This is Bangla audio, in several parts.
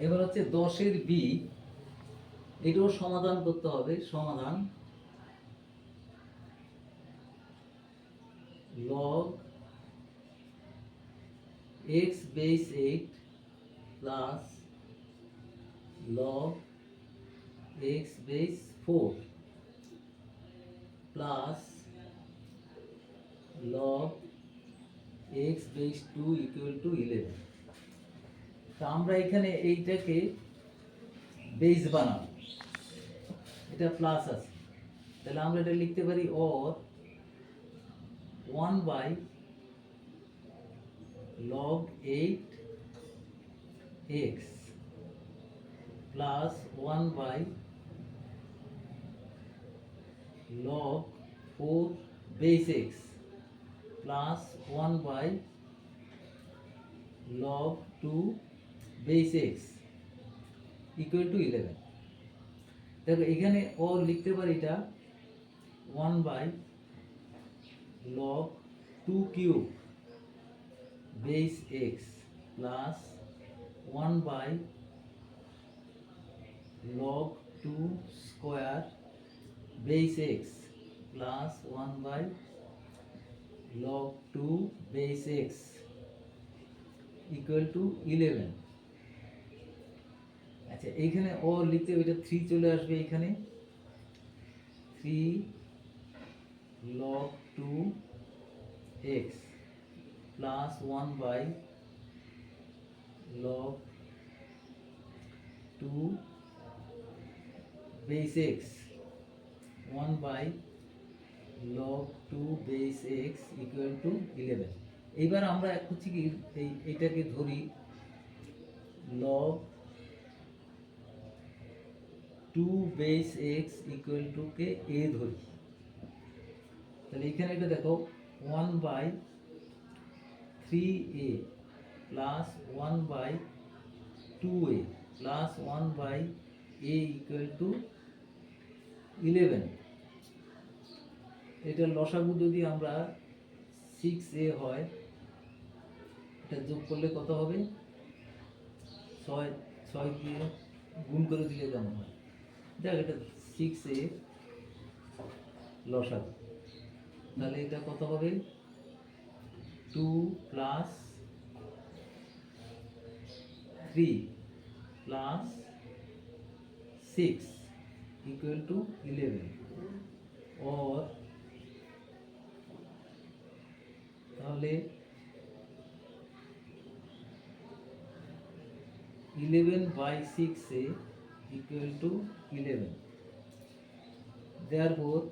এবার হচ্ছে দশের বি। এটাও সমাধান করতে হবে, সমাধান। Log x base eight plus log x base four plus log x base two equal to eleven তা আমরা এখানে এইটাকে বেস বানাবো। এটা প্লাস আছে। তাহলে আমরা এটা লিখতে পারি or one by log eight x plus one by log 4 base x plus 1 by log 2 base x equal to 11 দেখো এখানে ও লিখতে পারি এটা 1 by log 2 cube base x plus 1 by log 2 square base x plus 1 by log 2 base x equal to 11 আচ্ছা এইখানে ও লিখতে এটা 3 চলে আসবে এখানে। 3 log 2 x plus 1 by log 2 base x 1 by log 2 base x equal to 11 এইবার আমরা হচ্ছে কি, এই, এটাকে ধরি log 2 base x equal to K a ধরি। তাহলে এখানে এটা দেখো 1 by 3a plus 1 by 2a plus 1 by a equal to eleven এটার লসাগু যদি আমরা সিক্স এ হয়, এটা যোগ করলে কত হবে? ছয় ছয় দিয়ে গুণ করে দিলে কেমন হয়? দেখ এটা সিক্স এ লসাগু। তাহলে এটা কত হবে? Two plus three plus six equal to 11 or তাহলে 11 by 6 a equal to 11 therefore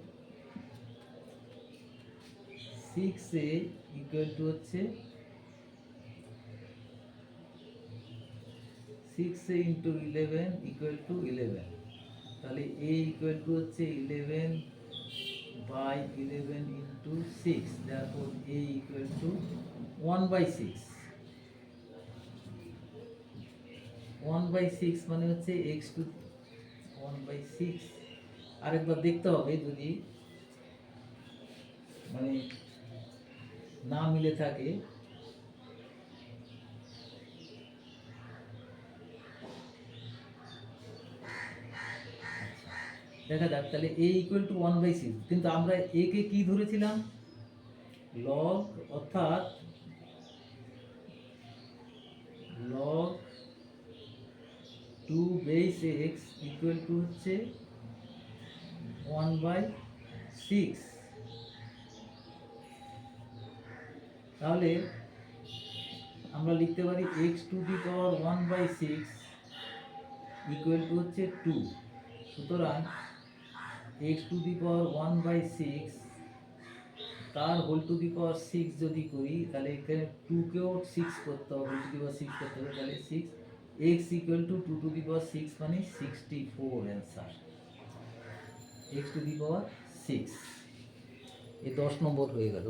6 a equal to হচ্ছে 6 into 11 equal to 11 তাহলে a টু হচ্ছে eleven by eleven into six তারপর a equal to one by six one by six মানে হচ্ছে x to one by six আরেকবার দেখতে হবে যদি মানে না মিলে থাকে। দেখা যাক, তাহলে a equal to one by six কিন্তু আমরা এ কে কি ধরেছিলাম? লগ অর্থাৎ log two base x equal to হচ্ছে ওয়ান বাই সিক্স তাহলে আমরা লিখতে পারি x to the power one by six equal to হচ্ছে টু সুতরাং x to the power one by six তার whole to the power six যদি করি, তাহলে এখানে টুকেও সিক্স করতে হবে whole to the power six করতে হবে, তাহলে six x equal to two to the power six মানে sixty four answer x to the power six a দশ নম্বর হয়ে গেল।